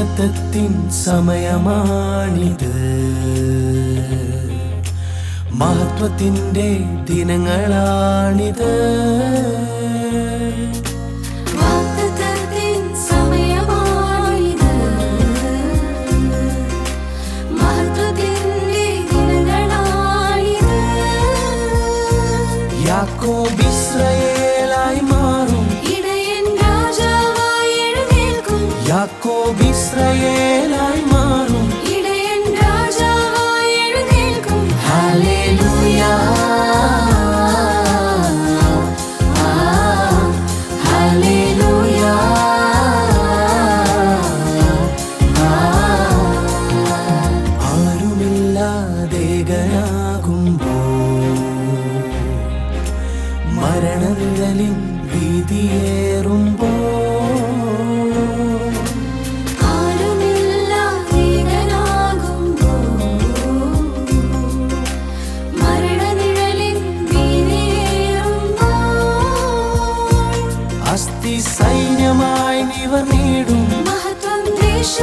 വാഗ്ദത്തത്തിൻ സമയമാണിത്. മഹത്വത്തിന്റെ ദിനങ്ങളാണിത്.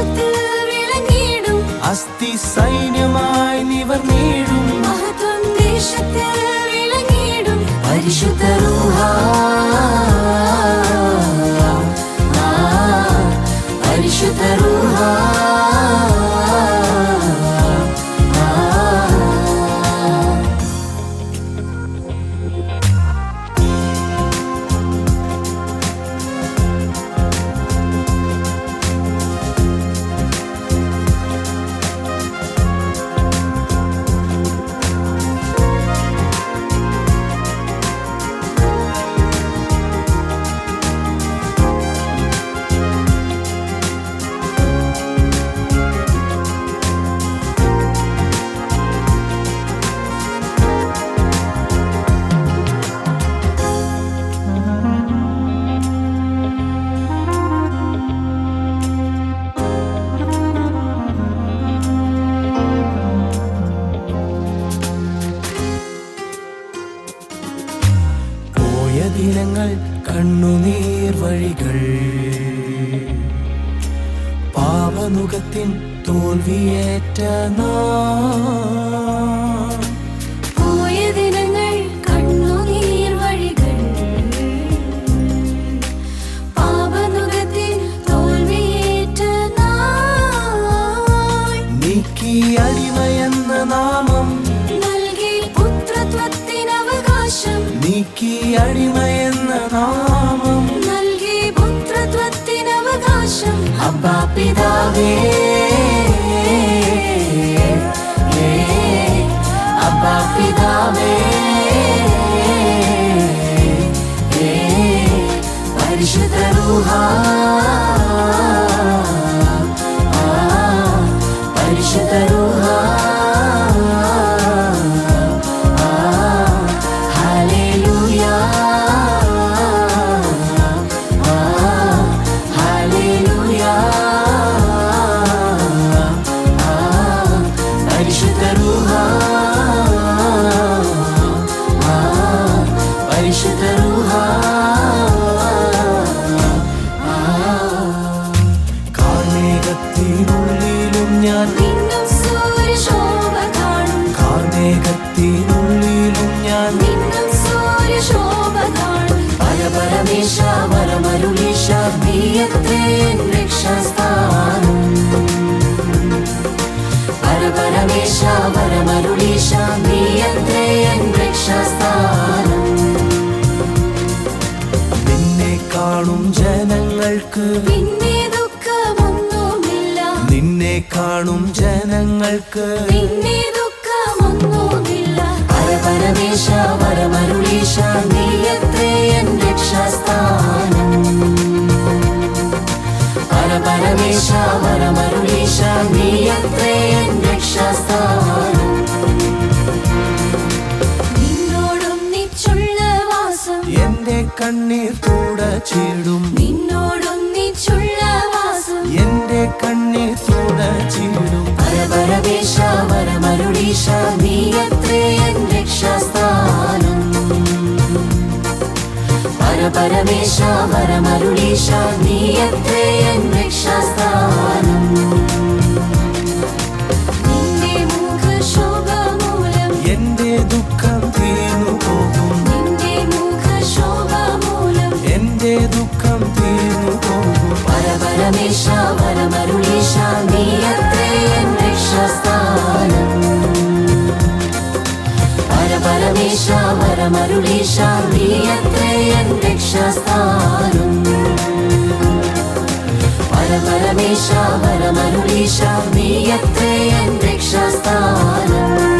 ദേശത്തിൽ വിളങ്ങിടും അസ്ഥി സൈന്യമായി നിവർ നീടും മഹത്വം ദേശത്തിൽ വിളങ്ങിടും പരിശുദ്ധ കണ്ണുനീർ വഴികൾ. പാപനുഖത്തിൻ തോൽവിയേറ്റ പോയ ദിനങ്ങൾ കണ്ണുനീർ വഴികൾ. പാപനുഖത്തിൻ തോൽവിയേറ്റ നാൾ. നീക്കി അടിമയെന്ന നാമം. നൽകി പുത്രത്വത്തിനവകാശം. നീക്കി അടിമയെന്ന அப்பா பிதாவே அப்பா பிதாவே பரிசுத ரூஹா பரிசுத ரூ പരപരമേശ വരമരുളീശ നീയത്രേ എൻ രക്ഷാസ്ഥാനം. പരപരമേശ വരമരുളീശ നീയത്രേ എൻ രക്ഷാസ്ഥാനം. നിന്നെ കാണും ജനങ്ങൾക്ക് പിന്നെ ദുഃഖമൊന്നുമില്ല. നിന്നെ കാണും ജനങ്ങൾക്ക് പിന്നെ ദുഃഖമൊന്നുമില്ല. പരപരമേശ എൻ രക്ഷാസ്ഥാനം നിന്നോടൊന്നിച്ചുള്ള വാസം എന്റെ കണ്ണീർ തുടച്ചിടും നിന്നോടൊന്നിച്ചുള്ള വാസം എന്റെ കണ്ണീർ പരമേശ വരമരുളീശ നീ എത്രേ എൻ രക്ഷാസ്ഥാനം എന്റെ ദുഃഖം തീർന്നു പോകും. എന്റെ ദുഃഖം വരമരുളീശ നീയത്രേ എൻ രക്ഷാസ്ഥാനം പരപരമേശ വരമരുളീശ നീയത്രേ എൻ രക്ഷാസ്ഥാനം